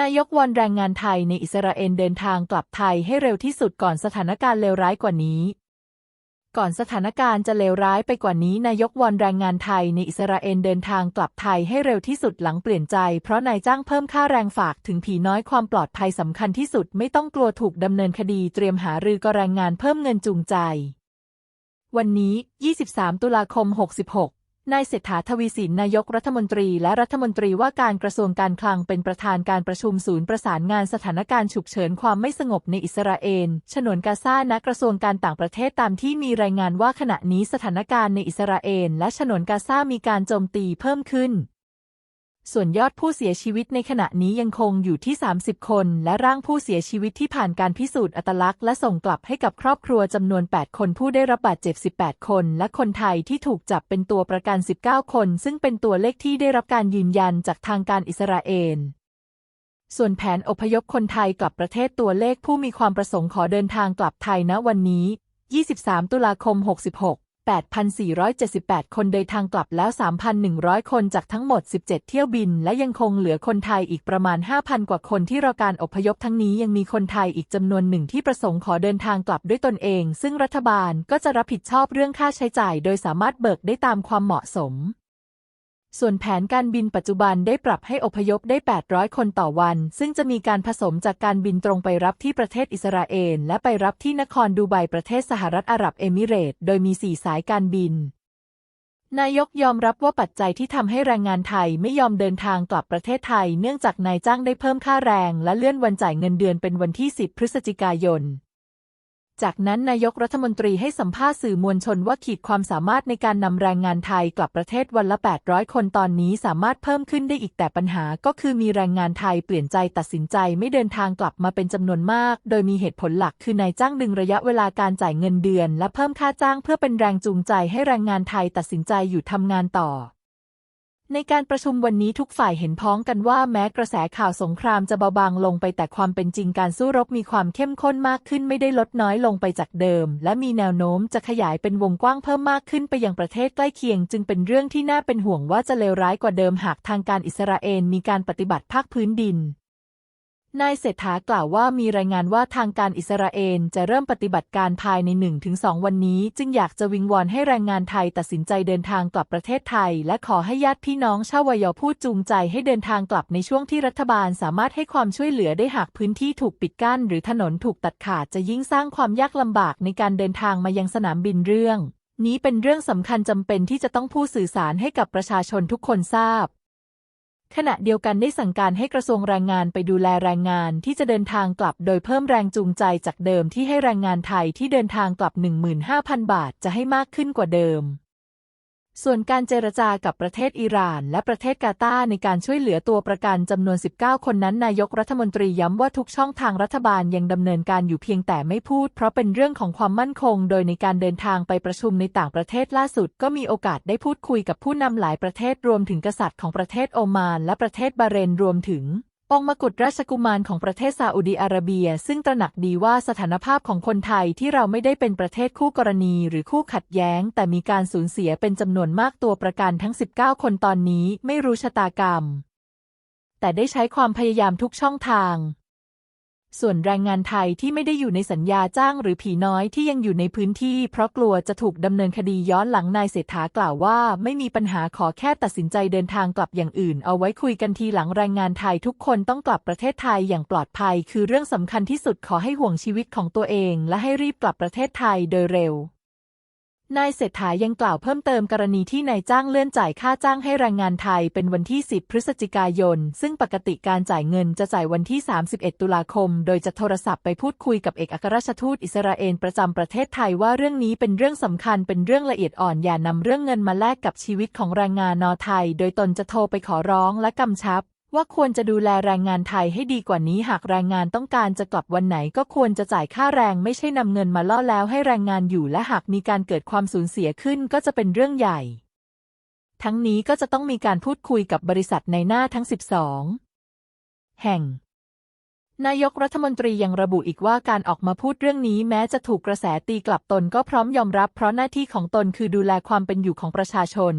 นายกวอนแรงงานไทยในอิสราเอลเดินทางกลับไทยให้เร็วที่สุดก่อนสถานการณ์เลวร้ายกว่านี้ ก่อนสถานการณ์จะเลวร้ายไปกว่านี้ นายกวอนแรงงานไทยในอิสราเอลเดินทางกลับไทยให้เร็วที่สุดหลังเปลี่ยนใจ เพราะนายจ้างเพิ่มค่าแรงฝากถึงผีน้อยความปลอดภัยสำคัญที่สุดไม่ต้องกลัวถูกดำเนินคดีเตรียมหารือกับแรงงานเพิ่มเงินจูงใจ วันนี้ 23 ตุลาคม 66 นายเศรษฐาทวีสินนายกรัฐมนตรีและรัฐมนตรีว่าการกระทรวงการคลังเป็นประธานการประชุมศูนย์ประสานงานสถานการณ์ฉุกเฉินความไม่สงบในอิสราเอล ฉนวนกาซาณกระทรวงการต่างประเทศตามที่มีรายงานว่าขณะนี้สถานการณ์ในอิสราเอลและฉนวนกาซามีการโจมตีเพิ่มขึ้น ส่วนยอดผู้เสียชีวิตในขณะนี้ยังคงอยู่ที่ 30 คน และร่างผู้เสียชีวิตที่ผ่านการพิสูจน์อัตลักษณ์และส่งกลับให้กับครอบครัวจำนวน 8 คนผู้ได้รับบาดเจ็บ 18 คน และคนไทยที่ถูกจับเป็นตัวประกัน 19 คน ซึ่งเป็นตัวเลขที่ได้รับการยืนยันจากทางการอิสราเอลส่วนแผนอพยพคนไทยกลับประเทศตัวเลขผู้มีความประสงค์ขอเดินทางกลับไทยณวันนี้ 23 ตุลาคม 66 8,478 คนเดินทางกลับแล้ว 3,100 คนจากทั้งหมด 17 เที่ยวบิน และยังคงเหลือคนไทยอีกประมาณ 5,000 กว่าคนที่รอการอพยพทั้งนี้ยังมีคนไทยอีกจำนวนหนึ่งที่ประสงค์ขอเดินทางกลับด้วยตนเอง ซึ่งรัฐบาลก็จะรับผิดชอบเรื่องค่าใช้จ่าย โดยสามารถเบิกได้ตามความเหมาะสม ส่วนแผนการบินปัจจุบันได้ปรับให้อพยพได้ 800 คนต่อวัน ซึ่งจะมีการผสมจากการบินตรงไปรับที่ประเทศอิสราเอล และไปรับที่นครดูไบประเทศสหรัฐอาหรับเอมิเรต โดยมี 4 สายการบิน นายกยอมรับว่าปัจจัยที่ทำให้แรงงานไทยไม่ยอมเดินทางกลับประเทศไทย เนื่องจากนายจ้างได้เพิ่มค่าแรง และเลื่อนวันจ่ายเงินเดือนเป็นวันที่ 10 พฤศจิกายน จากนั้นนายกรัฐมนตรีให้สัมภาษณ์สื่อมวลชนว่าขีดความสามารถในการนำแรงงานไทยกลับประเทศวันละ 800 คนตอนนี้สามารถเพิ่มขึ้นได้อีกแต่ปัญหาก็คือมีแรงงานไทยเปลี่ยนใจตัดสินใจไม่เดินทางกลับมาเป็นจำนวนมาก โดยมีเหตุผลหลักคือนายจ้างดึงระยะเวลาการจ่ายเงินเดือน และเพิ่มค่าจ้างเพื่อเป็นแรงจูงใจให้แรงงานไทยตัดสินใจอยู่ทำงานต่อ ในการประชุมวันนี้ทุกฝ่ายเห็นพ้องกันว่าแม้กระแสข่าวสงครามจะเบาบางลงไปแต่ความเป็นจริงการสู้รบมีความเข้มข้นมากขึ้นไม่ได้ลดน้อยลงไปจากเดิม และมีแนวโน้มจะขยายเป็นวงกว้างเพิ่มมากขึ้นไปยังประเทศใกล้เคียง จึงเป็นเรื่องที่น่าเป็นห่วงว่าจะเลวร้ายกว่าเดิมหากทางการอิสราเอลมีการปฏิบัติภาคพื้นดิน นายเศรษฐากล่าวว่ามีรายงานว่าทางการอิสราเอลจะเริ่มปฏิบัติการภายใน 1-2 วันนี้ จึงอยากจะวิงวอนให้แรงงานไทยตัดสินใจเดินทางกลับประเทศไทย และขอให้ญาติพี่น้องชาววยอพูดจูงใจให้เดินทางกลับในช่วงที่รัฐบาลสามารถให้ความช่วยเหลือได้หากพื้นที่ถูกปิดกั้น หรือถนนถูกตัดขาดจะยิ่งสร้างความยากลำบากในการเดินทางมายังสนามบินเรื่อง นี้เป็นเรื่องสำคัญจำเป็นที่จะต้องพูดสื่อสารให้กับประชาชนทุกคนทราบ ขณะเดียวกันได้สั่งการให้กระทรวงแรงงานไปดูแลแรงงานที่จะเดินทางกลับ โดยเพิ่มแรงจูงใจจากเดิมที่ให้แรงงานไทยที่เดินทางกลับ 15,000 บาทจะให้มากขึ้นกว่าเดิม ส่วนการเจรจากับประเทศอิหร่าน และประเทศกาตาร์ในการช่วยเหลือตัวประกันจำนวน 19 คนนั้นนายกรัฐมนตรีย้ำว่าทุกช่องทางรัฐบาลยังดำเนินการอยู่เพียงแต่ไม่พูด เพราะเป็นเรื่องของความมั่นคง โดยในการเดินทางไปประชุมในต่างประเทศล่าสุด ก็มีโอกาสได้พูดคุยกับผู้นำหลายประเทศรวมถึงกษัตริย์ของประเทศโอมาน และประเทศบาเรนรวมถึง องมกุฎราชกุมารของประเทศซาอุดีอาระเบีย ซึ่งตระหนักดีว่าสถานภาพของคนไทยที่เราไม่ได้เป็นประเทศคู่กรณีหรือคู่ขัดแย้ง แต่มีการสูญเสียเป็นจำนวนมากตัวประกันทั้ง 19 คนตอนนี้ไม่รู้ชะตากรรม แต่ได้ใช้ความพยายามทุกช่องทาง ส่วนแรงงานไทยที่ไม่ได้อยู่ในสัญญาจ้างหรือผีน้อยที่ยังอยู่ในพื้นที่เพราะกลัวจะถูกดำเนินคดีย้อนหลังนายเศรษฐากล่าวว่า ไม่มีปัญหาขอแค่ตัดสินใจเดินทางกลับอย่างอื่น เอาไว้คุยกันทีหลังแรงงานไทยทุกคนต้องกลับประเทศไทยอย่างปลอดภัย คือเรื่องสำคัญที่สุดขอให้ห่วงชีวิตของตัวเอง และให้รีบกลับประเทศไทยโดยเร็ว นายเศรษฐายังกล่าวเพิ่มเติมกรณีที่นายจ้างเลื่อนจ่ายค่าจ้างให้แรงงานไทยเป็นวันที่ 10 พฤศจิกายน ซึ่งปกติการจ่ายเงินจะจ่ายวันที่ 31 ตุลาคม โดยจะโทรศัพท์ไปพูดคุยกับเอกอัครราชทูตอิสราเอลประจำประเทศไทยว่าเรื่องนี้เป็นเรื่องสำคัญเป็นเรื่องละเอียดอ่อนอย่านำเรื่องเงินมาแลกกับชีวิตของแรงงานนอไทย โดยตนจะโทรไปขอร้องและกำชับ ว่าควรจะดูแลแรงงานไทยให้ดีกว่านี้หากแรงงานต้องการจะกลับวันไหนก็ควรจะจ่ายค่าแรงไม่ใช่นำเงินมาล่อแล้วให้แรงงานอยู่และหากมีการเกิดความสูญเสียขึ้นก็จะเป็นเรื่องใหญ่ ทั้งนี้ก็จะต้องมีการพูดคุยกับบริษัทในหน้าทั้ง 12 แห่ง นายกรัฐมนตรียังระบุอีกว่าการออกมาพูดเรื่องนี้แม้จะถูกกระแสตีกลับตนก็พร้อมยอมรับ เพราะหน้าที่ของตนคือดูแลความเป็นอยู่ของประชาชน